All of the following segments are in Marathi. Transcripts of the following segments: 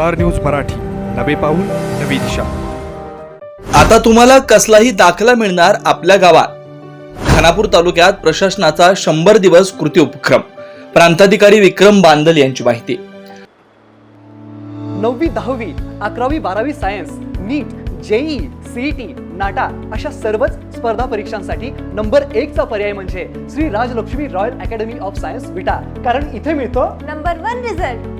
Star news Marathi. नवे पाऊल नवी दिशा. आता तुम्हाला कसलाही दाखला मिळणार आपल्या गावात. खानापूर तालुक्यात प्रशासनाचा शंभर दिवस कृती उपक्रम. प्रांताधिकारी विक्रम बांदल यांची माहिती. नववी दहावी अकरावी बारावी science NEET JEE CET NATA अशा सर्वच स्पर्धा परीक्षांसाठी नंबर एकचा पर्याय म्हणजे Shri Rajlakshmi royal academy of science Vita. कारण इथे मिळतो number one result.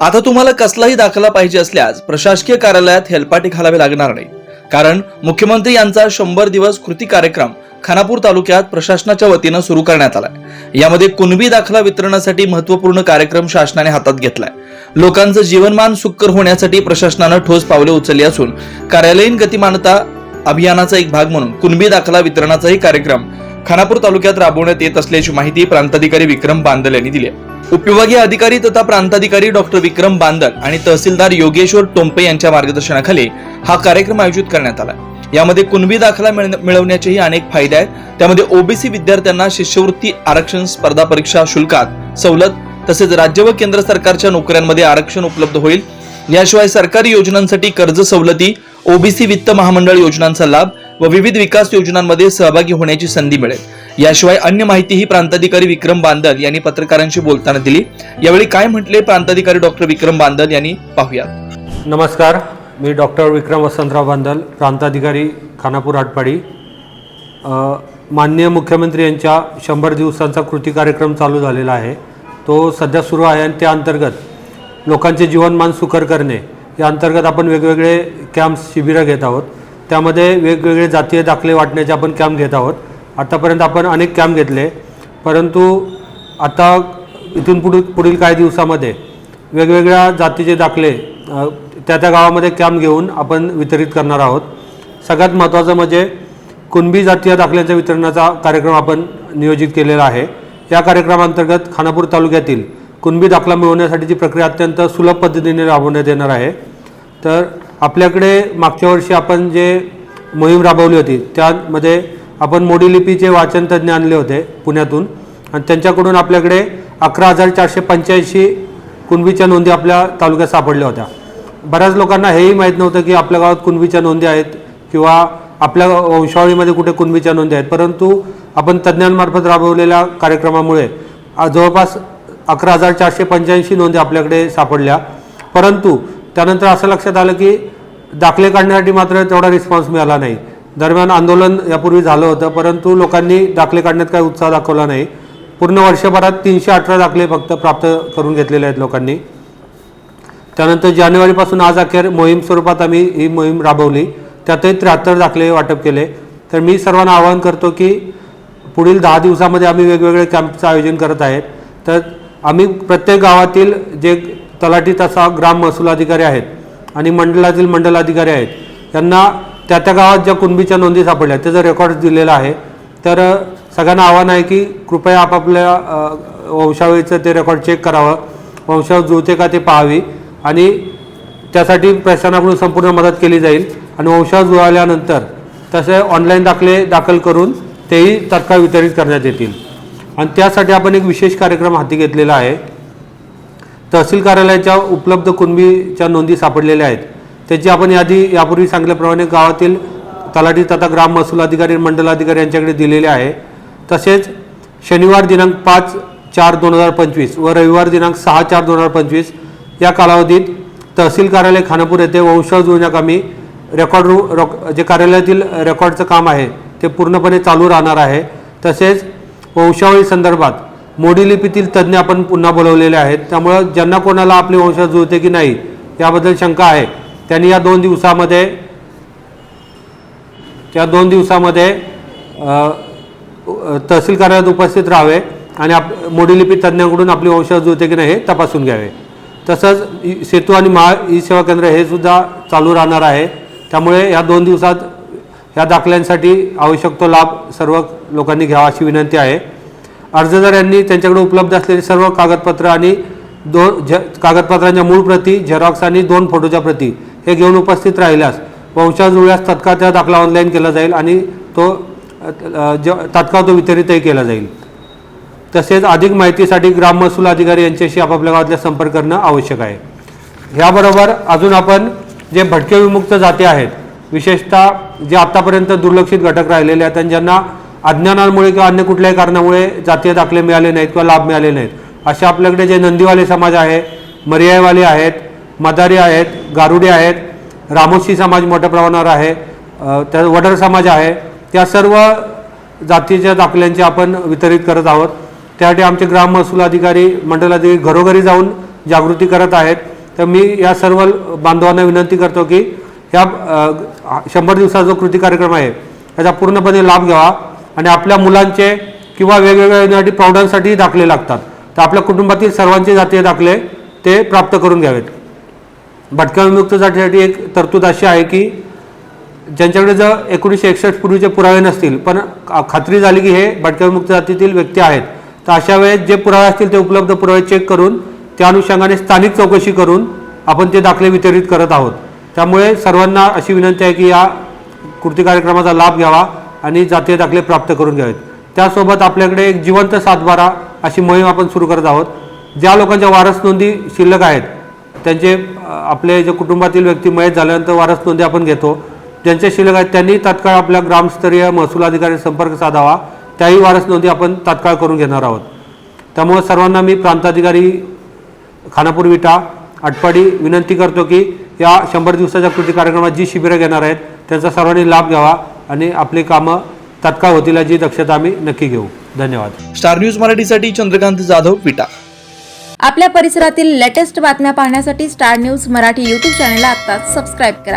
आता तुम्हाला कसलाही दाखला पाहिजे असल्यास प्रशासकीय कार्यालयात हेलपाटी घालावे लागणार नाही. कारण मुख्यमंत्री यांचा शंभर दिवस कृती कार्यक्रम खानापूर तालुक्यात प्रशासनाच्या वतीनं सुरू करण्यात आलाय. यामध्ये कुणबी दाखला वितरणासाठी महत्त्वपूर्ण कार्यक्रम शासनाने हातात घेतलाय. लोकांचं जीवनमान सुकर होण्यासाठी प्रशासनानं ठोस पावले उचलली असून कार्यालयीन गतिमानता अभियानाचा एक भाग म्हणून कुणबी दाखला वितरणाचाही कार्यक्रम खानापूर तालुक्यात राबवण्यात येत असल्याची माहिती प्रांताधिकारी विक्रम बांदल यांनी दिली उपविभागीय अधिकारी तथा प्रांताधिकारी डॉक्टर विक्रम बांदल आणि तहसीलदार योगेश्वर टोंपे यांच्या मार्गदर्शनाखाली हा कार्यक्रम आयोजित करण्यात आला यामध्ये कुणबी दाखला मिळवण्याचेही अनेक फायदे आहेत. त्यामध्ये ओबीसी विद्यार्थ्यांना शिष्यवृत्ती आरक्षण स्पर्धा परीक्षा शुल्कात सवलत तसेच राज्य व केंद्र सरकारच्या नोकऱ्यांमध्ये आरक्षण उपलब्ध होईल. याशिवाय सरकारी योजनांसाठी कर्ज सवलती ओबीसी वित्त महामंडळ योजनांचा लाभ व विविध विकास योजनांमध्ये सहभागी होण्याची संधी मिळेल. याशिवाय अन्य माहितीही प्रांताधिकारी विक्रम बांदल यांनी पत्रकारांशी बोलताना दिली. यावेळी काय म्हटले प्रांताधिकारी डॉक्टर विक्रम बांदल यांनी पाहूया नमस्कार मी डॉक्टर विक्रम वसंतराव बांदल प्रांताधिकारी खानापूर आटपाडी. माननीय मुख्यमंत्री यांच्या शंभर दिवसांचा कृती कार्यक्रम चालू झालेला आहे. तो सध्या सुरू आहे आणि त्या अंतर्गत लोकांचे जीवनमान सुकर करणे या अंतर्गत आपण वेगवेगळे कॅम्प्स शिबिरं घेत आहोत. त्यामध्ये वेगवेगळे जातीय दाखले वाटण्याचे आपण कॅम्प घेत आहोत. आत्तापर्यंत आपण अनेक कॅम्प घेतले. परंतु आता इथून पुढे पुढील काही दिवसामध्ये वेगवेगळ्या जातीचे दाखले त्या त्या गावामध्ये कॅम्प घेऊन आपण वितरित करणार आहोत. सगळ्यात महत्त्वाचं म्हणजे कुणबी जातीय दाखल्यांच्या वितरणाचा कार्यक्रम आपण नियोजित केलेला आहे. या कार्यक्रमांतर्गत खानापूर तालुक्यातील कुणबी दाखला मिळवण्यासाठीची प्रक्रिया अत्यंत सुलभ पद्धतीने राबवण्यात येणार आहे. तर आपल्याकडे मागच्या वर्षी आपण जे मोहीम राबवली होती त्यामध्ये आपण मोडी लिपीचे वाचन तज्ज्ञ आणले होते पुण्यातून. आणि त्यांच्याकडून आपल्याकडे अकरा हजार चारशे पंच्याऐंशी कुणबीच्या नोंदी आपल्या तालुक्यात सापडल्या होत्या. बऱ्याच लोकांना हेही माहीत नव्हतं की आपल्या गावात कुणबीच्या नोंदी आहेत किंवा आपल्या वंशावळीमध्ये कुठे कुणबीच्या नोंदी आहेत. परंतु आपण तज्ज्ञांमार्फत राबवलेल्या कार्यक्रमामुळे जवळपास अकरा हजार चारशे पंच्याऐंशी नोंदी आपल्याकडे सापडल्या. परंतु त्यानंतर असं लक्षात आलं की दाखले काढण्यासाठी मात्र तेवढा रिस्पॉन्स मिळाला नाही. दरम्यान आंदोलन यापूर्वी झालं होतं परंतु लोकांनी दाखले काढण्यात काही उत्साह दाखवला नाही. पूर्ण वर्षभरात तीनशे अठरा दाखले फक्त प्राप्त करून घेतलेले आहेत लोकांनी. त्यानंतर जानेवारीपासून आज अखेर मोहीम स्वरूपात आम्ही ही मोहीम राबवली. त्यातही त्र्याहत्तर दाखले वाटप केले. तर मी सर्वांना आवाहन करतो की पुढील दहा दिवसामध्ये आम्ही वेगवेगळे कॅम्पचं आयोजन करत आहेत. तर आम्ही प्रत्येक गावातील जे तलाठी तसा ग्राम महसूल अधिकारी आहेत आणि मंडळातील मंडल अधिकारी आहेत. यांना त्या त्या गावात ज्या कुणबीच्या नोंदी सापडल्या त्याचा रेकॉर्ड दिलेला आहे तर सगळ्यांना आव्हान आहे की कृपया आपापल्या वंशावळीचं ते रेकॉर्ड चेक करावं. वंशावळ जुळते का ते पाहावी आणि त्यासाठी प्रशासनाकडून संपूर्ण मदत केली जाईल. आणि वंशावळ जुळाल्यानंतर तसे ऑनलाईन दाखले दाखल करून तेही तत्काळ वितरित करण्यात येतील. आणि त्यासाठी आपण एक विशेष कार्यक्रम हाती घेतलेला आहे. तहसील कार्यालयाच्या उपलब्ध कुणबीच्या नोंदी सापडलेल्या आहेत. त्याची आपण यादी यापूर्वी सांगितल्याप्रमाणे गावातील तलाठी तथा ग्राम महसूल अधिकारी मंडल अधिकारी यांच्याकडे दिलेले आहे. तसेच शनिवार दिनांक पाच चार दोन हजार पंचवीस व रविवार दिनांक सहा चार दोन हजार पंचवीस या कालावधीत तहसील कार्यालय खानापूर येथे वंशावळ जुळण्याकामी रेकॉर्ड रू रॉक जे कार्यालयातील रेकॉर्डचं काम आहे ते पूर्णपणे चालू राहणार आहे. तसेच वंशावळी संदर्भात मोडी लिपीतील तज्ज्ञ आपण पुन्हा बोलवलेले आहेत. त्यामुळं ज्यांना कोणाला आपली वंशज जुळते की नाही याबद्दल शंका आहे. त्यांनी या दोन दिवसामध्ये या दोन दिवसामध्ये तहसील कार्यालयात उपस्थित राहावे आणि आप मोडीलिपी तज्ज्ञांकडून आपली वंशज जुळते की नाही हे तपासून घ्यावे. तसंच सेतू आणि महा ई सेवा केंद्र हे सुद्धा चालू राहणार आहे. त्यामुळे या दोन दिवसात ह्या दाखल्यांसाठी आवश्यक तो लाभ सर्व लोकांनी घ्यावा अशी विनंती आहे. अर्जदार यांनी त्यांच्याकडे उपलब्ध असलेले सर्व कागदपत्र आणि दोन झ कागदपत्रांच्या मूळ प्रती झेरॉक्स आणि दोन फोटोच्या प्रती हे घेऊन उपस्थित राहिल्यास वंशावळ जुळल्यास तत्काळ त्या दाखला ऑनलाईन केला जाईल आणि तो ज तात्काळ तो वितरितही केला जाईल. तसेच अधिक माहितीसाठी ग्राम महसूल अधिकारी यांच्याशी आपापल्या गावातल्या संपर्क करणं आवश्यक आहे. ह्याबरोबर अजून आपण जे भटके विमुक्त जाती आहेत विशेषतः जे आत्तापर्यंत दुर्लक्षित घटक राहिलेले आहेत आणि ज्यांना अज्ञानामुळे किंवा अन्य कुठल्याही कारणामुळे जातीय दाखले मिळाले नाहीत किंवा लाभ मिळाले नाहीत. असे आपल्याकडे जे नंदीवाले समाज आहे मर्यायवाले आहेत मदारी आहेत गारुडे आहेत रामोशी समाज मोठ्या प्रमाणावर आहे त्या वडर समाज आहे त्या सर्व जातीच्या दाखल्यांचे आपण वितरित करत आहोत. त्यासाठी आमचे ग्राम महसूल अधिकारी मंडलाधिकारी घरोघरी जाऊन जागृती करत आहेत. तर मी या सर्व बांधवांना विनंती करतो की ह्या शंभर दिवसाचा जो कृती कार्यक्रम आहे याचा पूर्णपणे लाभ घ्यावा. आणि आपल्या मुलांचे किंवा वेगवेगळ्या योजनेसाठी प्रौढांसाठी दाखले लागतात. तर आपल्या कुटुंबातील सर्वांचे जातीय दाखले ते प्राप्त करून घ्यावेत. भटक्या विमुक्त जातीसाठी एक तरतूद अशी आहे की ज्यांच्याकडे जर एकोणीसशे एकसष्ट पूर्वीचे पुरावे नसतील पण खात्री झाली की हे भटक्या विमुक्त जातीतील व्यक्ती आहेत तर अशा वेळेस जे पुरावे असतील ते उपलब्ध पुरावे चेक करून त्या अनुषंगाने स्थानिक चौकशी करून आपण ते दाखले वितरित करत आहोत. त्यामुळे सर्वांना अशी विनंती आहे की या कृती कार्यक्रमाचा लाभ घ्यावा. आणि जातीय दाखले प्राप्त करून घ्यावेत. त्यासोबत आपल्याकडे एक जिवंत सातबारा अशी मोहीम आपण सुरू करत आहोत. ज्या लोकांच्या वारस नोंदी शिल्लक आहेत त्यांचे आपले जे कुटुंबातील व्यक्ती मयत झाल्यानंतर वारस नोंदी आपण घेतो. ज्यांचे शिल्लक आहेत त्यांनी तात्काळ आपल्या ग्रामस्तरीय महसूल अधिकारी संपर्क साधावा. त्याही वारस नोंदी आपण तात्काळ करून घेणार आहोत. त्यामुळे सर्वांना मी प्रांताधिकारी खानापूर विटा आटपाडी विनंती करतो की या शंभर दिवसाच्या कृती कार्यक्रमात जी शिबिरं घेणार आहेत त्यांचा सर्वांनी लाभ घ्यावा. आणि आपली कामं तात्काळ होतील याची दक्षता आम्ही नक्की घेऊ. धन्यवाद. स्टार न्यूज मराठीसाठी चंद्रकांत जाधव विटा. आपल्या परिसरातील लेटेस्ट बातम्या पाहण्यासाठी स्टार न्यूज मराठी यूट्यूब चॅनलला आत्ताच सबस्क्राईब करा.